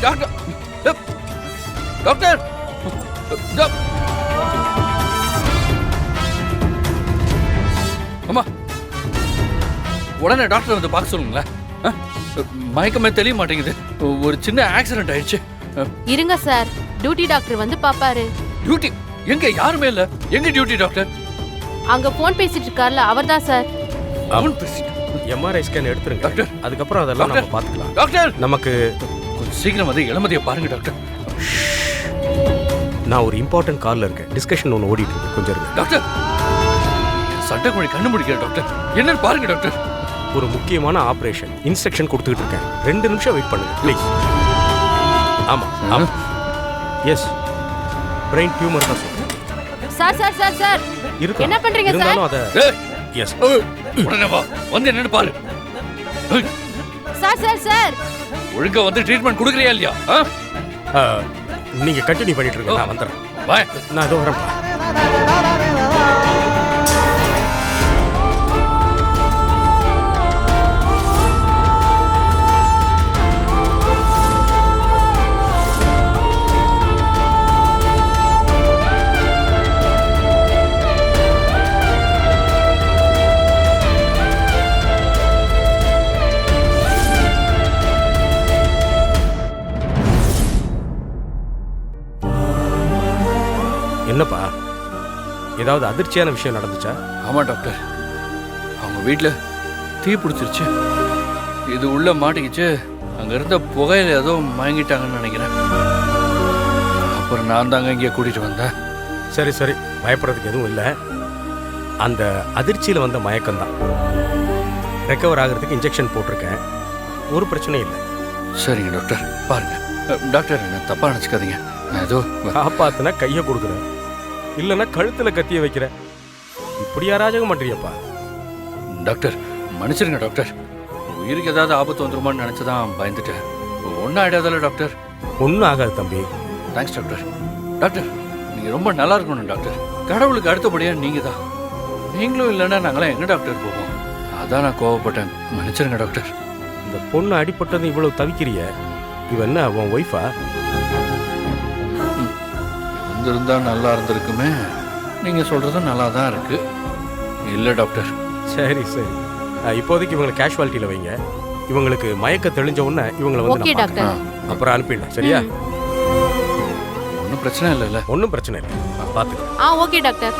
Doctor talk- அம்மா உடனே doctor வந்து பார்க்க சொல்லுங்களேன். ஆ? மயக்கமே தெரிய மாட்டேங்குது. ஒரு சின்ன ஆக்சிடென்ட் ஆயிடுச்சு. இருங்க சார் டியூட்டி டாக்டர் வந்து பாப்பாரு. டியூட்டி எங்க? யாருமே இல்ல. எங்க டியூட்டி டாக்டர் அங்க போன் பேசிட்டு இருக்கார்ல அவர்தான் சார். அவன் பேசிட்டு. எம்ஆர்ஐ ஸ்கேன் எடுத்துருங்க. டாக்டர். அதுக்கப்புறம் அதெல்லாம் நம்ம டாக்டர். பார்த்துக்கலாம். டாக்டர் நமக்கு கொஞ்சம் சீக்கிரம் வந்து இளமதியை பாருங்க டாக்டர். நான் ஒரு இம்பார்ட்டன்ட் கால்ல இருக்கேன். டிஸ்கஷன் ஒன்று ஓடிட்டு இருக்கு. கொஞ்சம் இருங்க. டாக்டர். சட்டக்குழி கண்ணு முடிக்கிற டாக்டர். என்னன்னு பாருங்க டாக்டர். ஒரு முக்கியமான ஆபரேஷன் இன்ஸ்ட்ரக்ஷன் கொடுத்துக்கிட்டு இருக்கேன். ரெண்டு நிமிஷம் வெயிட் பண்ணுங்க. ப்ளீஸ் ஆமா ஆமா. எஸ் பிரெயின் டியூமர் தான் சொல்றேன். Sir sir sir sir. இருக்கு? என்ன பண்றீங்க சார்? இருந்தாலும் அதை எஸ் உடனே வா. வந்து என்னன்னு பாரு. Sir sir sir. ஒழுங்கா வந்து ட்ரீட்மெண்ட் கொடுக்குறியா இல்லையா? ஆ? நீங்க கண்டினியூ பண்ணிட்டு இருங்க நான் வந்துடுறேன் வா நான் இதோ வரேன் என்னப்பா? ஏதாவது அதிர்ச்சியான விஷயம் நடந்துச்சா? ஆமா டாக்டர். அவங்க வீட்டில் தீ பிடிச்சிருச்சு. இது உள்ள மாட்டிக்கிச்சு. அங்க இருந்த புகையில ஏதோ மயங்கிட்டாங்கன்னு நினைக்கிறேன். அப்புறம் நான் தாங்க இங்கே கூட்டிட்டு வந்தேன். சரி சரி. பயப்படுறதுக்கு எதுவும் இல்லை. அந்த அதிர்ச்சியில் வந்த மயக்கம்தான். ரெக்கவர் ஆகிறதுக்கு இன்ஜெக்ஷன் போட்டிருக்கேன். ஒரு பிரச்சனையும் இல்லை. சரிங்க டாக்டர். பாருங்க. டாக்டர் என்ன தப்பா நினச்சிக்காதீங்க. நான் ஏதோ காப்பாத்துனா கையை கொடுக்குறேன். இல்லைன்னா கழுத்தில் கத்திய வைக்கிறேன் இப்படி யாராஜகம் பண்ணுறியப்பா டாக்டர் மன்னிச்சிருங்க டாக்டர். உயிருக்கு ஏதாவது ஆபத்து வந்துருமான்னு நினச்சி தான் பயந்துட்டேன். ஒன்றும் ஆயிடாதல்ல டாக்டர். ஒன்றும் ஆகாது தம்பி. Thanks doctor. டாக்டர் நீங்கள் ரொம்ப நல்லா இருக்கணும் டாக்டர். கடவுளுக்கு அடுத்தபடியாக நீங்கள் தான் நீங்களும் இல்லைன்னா நாங்களாம் எங்கே டாக்டர் போவோம்? அதான் நான் கோவப்பட்டேன். மன்னிச்சிருங்க டாக்டர். இந்த பொண்ணு அடிபட்டது இவ்வளவு தவிக்கிறிய. இவ என்ன உன் ஒய்ஃபா இருந்திருந்தா நல்லா இருந்திருக்குமே. நீங்கள் சொல்கிறதும் நல்லா தான் இருக்கு. இல்லை டாக்டர். சரி சரி. அஹ், இப்போதைக்கு இவங்களை கேஷுவாலிட்டியில் வைங்க. இவங்களுக்கு மயக்க தெளிஞ்ச உடனே இவங்களை வந்து ஓகே நான் டாக்டர். பார்த்துக்கிறேன். அப்புறம் அனுப்பிடலாம் சரியா? ஒன்றும் பிரச்சனை இல்லைல்ல. ஒன்றும் பிரச்சனை இல்லை. பார்த்துக்கலாம் ஆ ஓகே டாக்டர்.